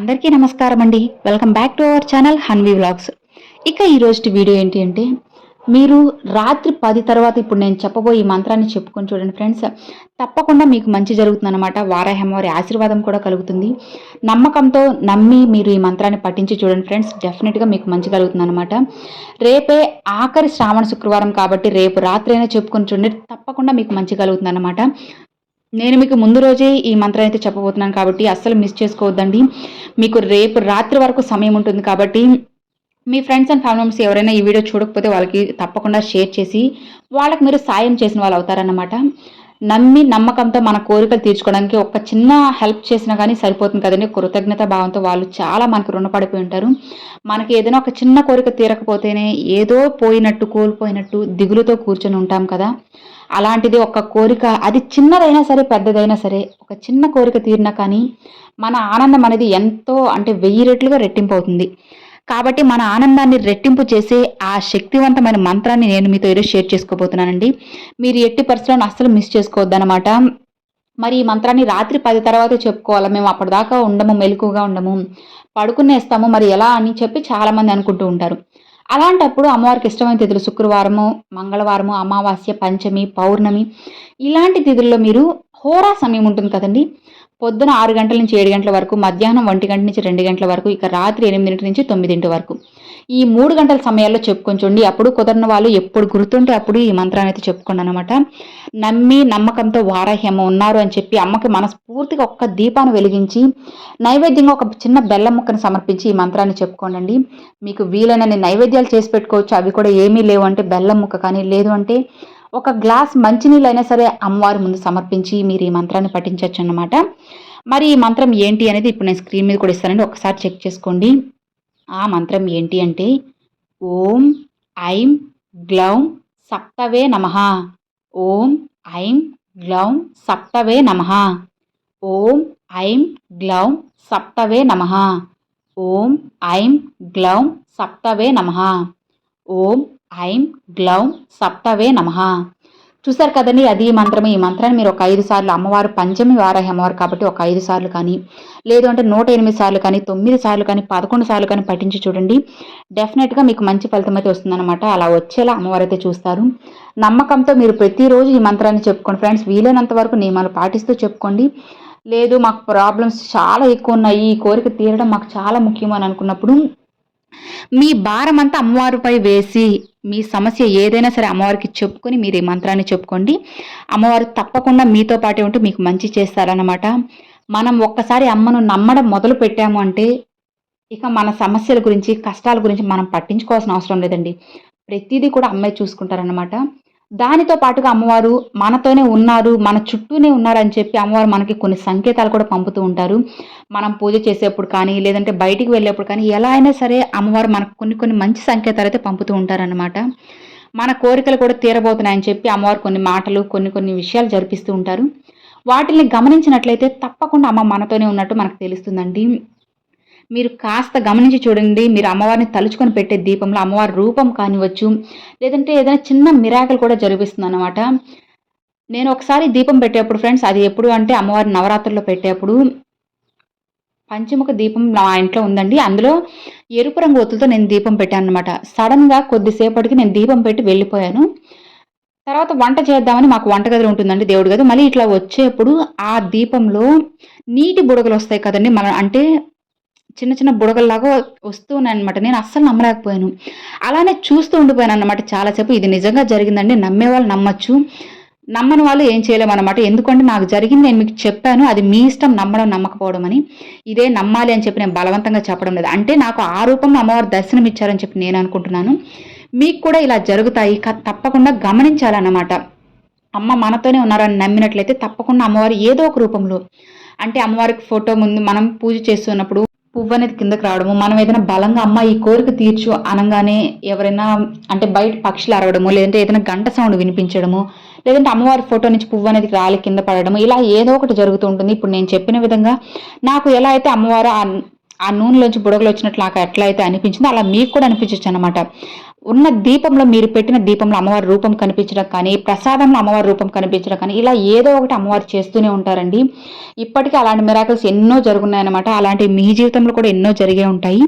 అందరికీ నమస్కారం అండి. Welcome back to our channel Hanvi vlogs ఇక ఈరోజు వీడియో ఏంటి అంటే మీరు రాత్రి పది తర్వాత ఇప్పుడు నేను చెప్పబోయే ఈ మంత్రాన్ని చెప్పుకొని చూడండి ఫ్రెండ్స్. తప్పకుండా మీకు మంచి జరుగుతుందన్నమాట. వారాహమ్మవారి ఆశీర్వాదం కూడా కలుగుతుంది. నమ్మకంతో నమ్మి మీరు ఈ మంత్రాన్ని పఠించి చూడండి ఫ్రెండ్స్. డెఫినెట్గా మీకు మంచి కలుగుతుందన్నమాట. రేపే ఆఖరి శ్రావణ శుక్రవారం కాబట్టి రేపు రాత్రి అయినా చెప్పుకొని చూడండి. తప్పకుండా మీకు మంచి కలుగుతుందన్నమాట. నేను మీకు ముందు రోజే ఈ మంత్రం అయితే చెప్పబోతున్నాను కాబట్టి అస్సలు మిస్ చేసుకోవద్దండి. మీకు రేపు రాత్రి వరకు సమయం ఉంటుంది కాబట్టి మీ ఫ్రెండ్స్ అండ్ ఫ్యామిలీ మెంబర్స్ ఎవరైనా ఈ వీడియో చూడకపోతే వాళ్ళకి తప్పకుండా షేర్ చేసి వాళ్ళకి మీరు సాయం చేసిన వాళ్ళు అవుతారన్నమాట. నమ్మి నమ్మకంతో మన కోరికలు తీర్చుకోవడానికి ఒక చిన్న హెల్ప్ చేసినా కానీ సరిపోతుంది కదండి. కృతజ్ఞత భావంతో వాళ్ళు చాలా మనకు రుణపడిపోయి ఉంటారు. మనకి ఏదైనా ఒక చిన్న కోరిక తీరకపోతేనే ఏదో పోయినట్టు కోల్పోయినట్టు దిగులుతో కూర్చొని ఉంటాం కదా. అలాంటిది ఒక కోరిక అది చిన్నదైనా సరే పెద్దదైనా సరే ఒక చిన్న కోరిక తీరినా కానీ మన ఆనందం అనేది ఎంతో అంటే వెయ్యి రెట్లుగా రెట్టింపు అవుతుంది. కాబట్టి మన ఆనందాన్ని రెట్టింపు చేసే ఆ శక్తివంతమైన మంత్రాన్ని నేను మీతో ఈరోజు షేర్ చేసుకోబోతున్నానండి. మీరు ఎట్టి పరిస్థితులను అస్సలు మిస్ చేసుకోవద్దనమాట మరి ఈ మంత్రాన్ని రాత్రి పది తర్వాత చెప్పుకోవాలి? మేము అప్పటిదాకా ఉండము మెలకుగా ఉండము. పడుకునేస్తాము మరి ఎలా అని చెప్పి చాలామంది అనుకుంటూ ఉంటారు. అలాంటప్పుడు అమ్మవారికి ఇష్టమైన తిథులు శుక్రవారము మంగళవారము అమావాస్య పంచమి పౌర్ణమి. ఇలాంటి తిథుల్లో మీరు హోరా సమయం ఉంటుంది కదండి. పొద్దున ఆరు గంటల నుంచి ఏడు గంటల వరకు మధ్యాహ్నం ఒంటి గంట నుంచి రెండు గంటల వరకు ఇక రాత్రి ఎనిమిదింటి నుంచి తొమ్మిదింటి వరకు. ఈ మూడు గంటల సమయాల్లో చెప్పుకొని చూడండి అప్పుడు కుదరని వాళ్ళు ఎప్పుడు గుర్తుంటే అప్పుడు ఈ మంత్రాన్ని అయితే చెప్పుకోండి అనమాట నమ్మి నమ్మకంతో వారాహ్యమ్మ ఉన్నారు అని చెప్పి అమ్మకి మనస్ఫూర్తిగా ఒక్క దీపాన్ని వెలిగించి నైవేద్యంగా ఒక చిన్న బెల్లం ముక్కను సమర్పించి ఈ మంత్రాన్ని చెప్పుకోండి మీకు వీలైనన్ని నైవేద్యాలు చేసి పెట్టుకోవచ్చు అవి కూడా ఏమీ లేవు అంటే బెల్లం ముక్క కానీ లేదు అంటే ఒక గ్లాస్ మంచినీళ్ళైనా సరే అమ్మవారి ముందు సమర్పించి మీరు ఈ మంత్రాన్ని పఠించవచ్చు అన్నమాట మరి ఈ మంత్రం ఏంటి అనేది ఇప్పుడు నేను స్క్రీన్ మీద కూడా ఇస్తానండి. ఒకసారి చెక్ చేసుకోండి. ఆ మంత్రం ఏంటి అంటే ఓం ఐం గ్లౌం సప్తవే నమ. ఓం ఐం గ్లౌం సప్తవే నమ. ఓం ఐం గ్లౌం సప్తవే నమ. ఓం ఐం గ్లౌం సప్తవే నమ. ఓం ఐం గ్లౌం సప్తవే నమ. చూసారు కదండి అది ఈ మంత్రం ఈ మంత్రాన్ని మీరు ఒక ఐదు సార్లు అమ్మవారు పంచమి వారాహి అమ్మవారు కాబట్టి ఒక ఐదు సార్లు కానీ లేదు అంటే నూట ఎనిమిది సార్లు కానీ తొమ్మిది సార్లు కానీ పదకొండు సార్లు కానీ పఠించి చూడండి. డెఫినెట్గా మీకు మంచి ఫలితం అయితే వస్తుందన్నమాట. అలా వచ్చేలా అమ్మవారు అయితే చూస్తారు. నమ్మకంతో మీరు ప్రతిరోజు ఈ మంత్రాన్ని చెప్పుకోండి ఫ్రెండ్స్. వీలైనంత వరకు నియమాలు పాటిస్తూ చెప్పుకోండి. లేదు మాకు ప్రాబ్లమ్స్ చాలా ఎక్కువ ఉన్నాయి. ఈ కోరిక తీరడం మాకు చాలా ముఖ్యం అని అనుకున్నప్పుడు మీ భారం అంతా అమ్మవారిపై వేసి మీ సమస్య ఏదైనా సరే అమ్మవారికి చెప్పుకొని మీరు ఈ మంత్రాన్ని చెప్పుకోండి. అమ్మవారు తప్పకుండా మీతో పాటే ఉంటే మీకు మంచి చేస్తారన్నమాట. మనం ఒక్కసారి అమ్మను నమ్మడం మొదలు పెట్టాము అంటే ఇక మన సమస్యల గురించి కష్టాల గురించి మనం పట్టించుకోవాల్సిన అవసరం లేదండి. ప్రతిదీ కూడా అమ్మాయి చూసుకుంటారన్నమాట. దానితో పాటుగా అమ్మవారు మనతోనే ఉన్నారు మన చుట్టూనే ఉన్నారు అని చెప్పి అమ్మవారు మనకి కొన్ని సంకేతాలు కూడా పంపుతూ ఉంటారు. మనం పూజ చేసేప్పుడు కానీ లేదంటే బయటికి వెళ్ళేప్పుడు కానీ ఎలా అయినా సరే అమ్మవారు మనకు కొన్ని కొన్ని మంచి సంకేతాలు అయితే పంపుతూ ఉంటారనమాట మన కోరికలు కూడా తీరబోతున్నాయని చెప్పి అమ్మవారు కొన్ని మాటలు కొన్ని కొన్ని విషయాలు జరిపిస్తూ ఉంటారు. వాటిని గమనించినట్లయితే తప్పకుండా అమ్మ మనతోనే ఉన్నట్టు మనకు తెలుస్తుందండి. మీరు కాస్త గమనించి చూడండి మీరు అమ్మవారిని తలుచుకొని పెట్టే దీపంలో అమ్మవారి రూపం కానివచ్చు లేదంటే ఏదైనా చిన్న మిరాకల్ కూడా జరిపిస్తుంది అనమాట నేను ఒకసారి దీపం పెట్టేప్పుడు ఫ్రెండ్స్ అది ఎప్పుడు అంటే అమ్మవారి నవరాత్రుల్లో పెట్టేప్పుడు పంచముఖ దీపం మా ఇంట్లో ఉందండి. అందులో ఎరుపు రంగు ఒత్తులతో నేను దీపం పెట్టాను అనమాట సడన్గా కొద్దిసేపటికి నేను దీపం పెట్టి వెళ్ళిపోయాను. తర్వాత వంట చేద్దామని మాకు వంటగది ఉంటుందండి దేవుడి గది. మళ్ళీ ఇట్లా వచ్చేప్పుడు ఆ దీపంలో నీటి బుడగలు వస్తాయి కదండి మన అంటే చిన్న చిన్న బుడగల్లాగా వస్తూ ఉన్నాయన్నమాట నేను అస్సలు నమ్మలేకపోయాను. అలానే చూస్తూ ఉండిపోయాను అనమాట చాలాసేపు. ఇది నిజంగా జరిగిందండి. నమ్మే వాళ్ళు నమ్మచ్చు. నమ్మని వాళ్ళు ఏం చేయలేము అనమాట ఎందుకంటే నాకు జరిగింది నేను మీకు చెప్పాను. అది మీ ఇష్టం నమ్మడం నమ్మకపోవడం అని. ఇదే నమ్మాలి అని చెప్పి నేను బలవంతంగా చెప్పడం లేదు. అంటే నాకు ఆ రూపంలో అమ్మవారు దర్శనం ఇచ్చారని చెప్పి నేను అనుకుంటున్నాను. మీకు కూడా ఇలా జరుగుతాయి. తప్పకుండా గమనించాలన్నమాట. అమ్మ మనతోనే ఉన్నారని నమ్మినట్లయితే తప్పకుండా అమ్మవారు ఏదో ఒక రూపంలో. అంటే అమ్మవారికి ఫోటో ముందు మనం పూజ చేస్తున్నప్పుడు పువ్వు అనేది కిందకి రావడము మనం ఏదైనా బలంగా అమ్మ ఈ కోరిక తీర్చు అనగానే ఎవరైనా అంటే బయట పక్షులు అరవడము లేదంటే ఏదైనా గంట సౌండ్ వినిపించడము లేదంటే అమ్మవారి ఫోటో నుంచి పువ్వు అనేది రాలి కింద పడడము ఇలా ఏదో ఒకటి జరుగుతూ ఉంటుంది. ఇప్పుడు నేను చెప్పిన విధంగా నాకు ఎలా అయితే అమ్మవారు ఆ నూనెలోంచి బుడగలు వచ్చినట్లు నాకు ఎట్లా అయితే అనిపించిందో అలా మీకు కూడా అనిపించవచ్చు అనమాట ఉన్న దీపంలో మీరు పెట్టిన దీపంలో అమ్మవారి రూపం కనిపించడం కానీ ప్రసాదంలో అమ్మవారి రూపం కనిపించడం కానీ ఇలా ఏదో ఒకటి అమ్మవారు చేస్తూనే ఉంటారండి. ఇప్పటికీ అలాంటి మిరాకల్స్ ఎన్నో జరుగున్నాయన్నమాట. అలాంటి మీ జీవితంలో కూడా ఎన్నో జరిగే ఉంటాయి.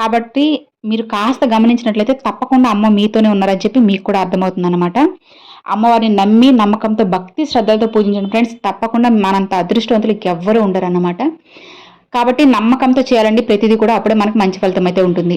కాబట్టి మీరు కాస్త గమనించినట్లయితే తప్పకుండా అమ్మ మీతోనే ఉన్నారని చెప్పి మీకు కూడా అర్థమవుతుంది అనమాట అమ్మవారిని నమ్మి నమ్మకంతో భక్తి శ్రద్ధలతో పూజించండి ఫ్రెండ్స్ తప్పకుండా మనంత అదృష్టవంతులు ఎవ్వరూ ఉండరు అన్నమాట కాబట్టి నమ్మకంతో చేయాలండి. ప్రతిదీ కూడా అప్పుడే మనకు మంచి ఫలితం అయితే ఉంటుంది.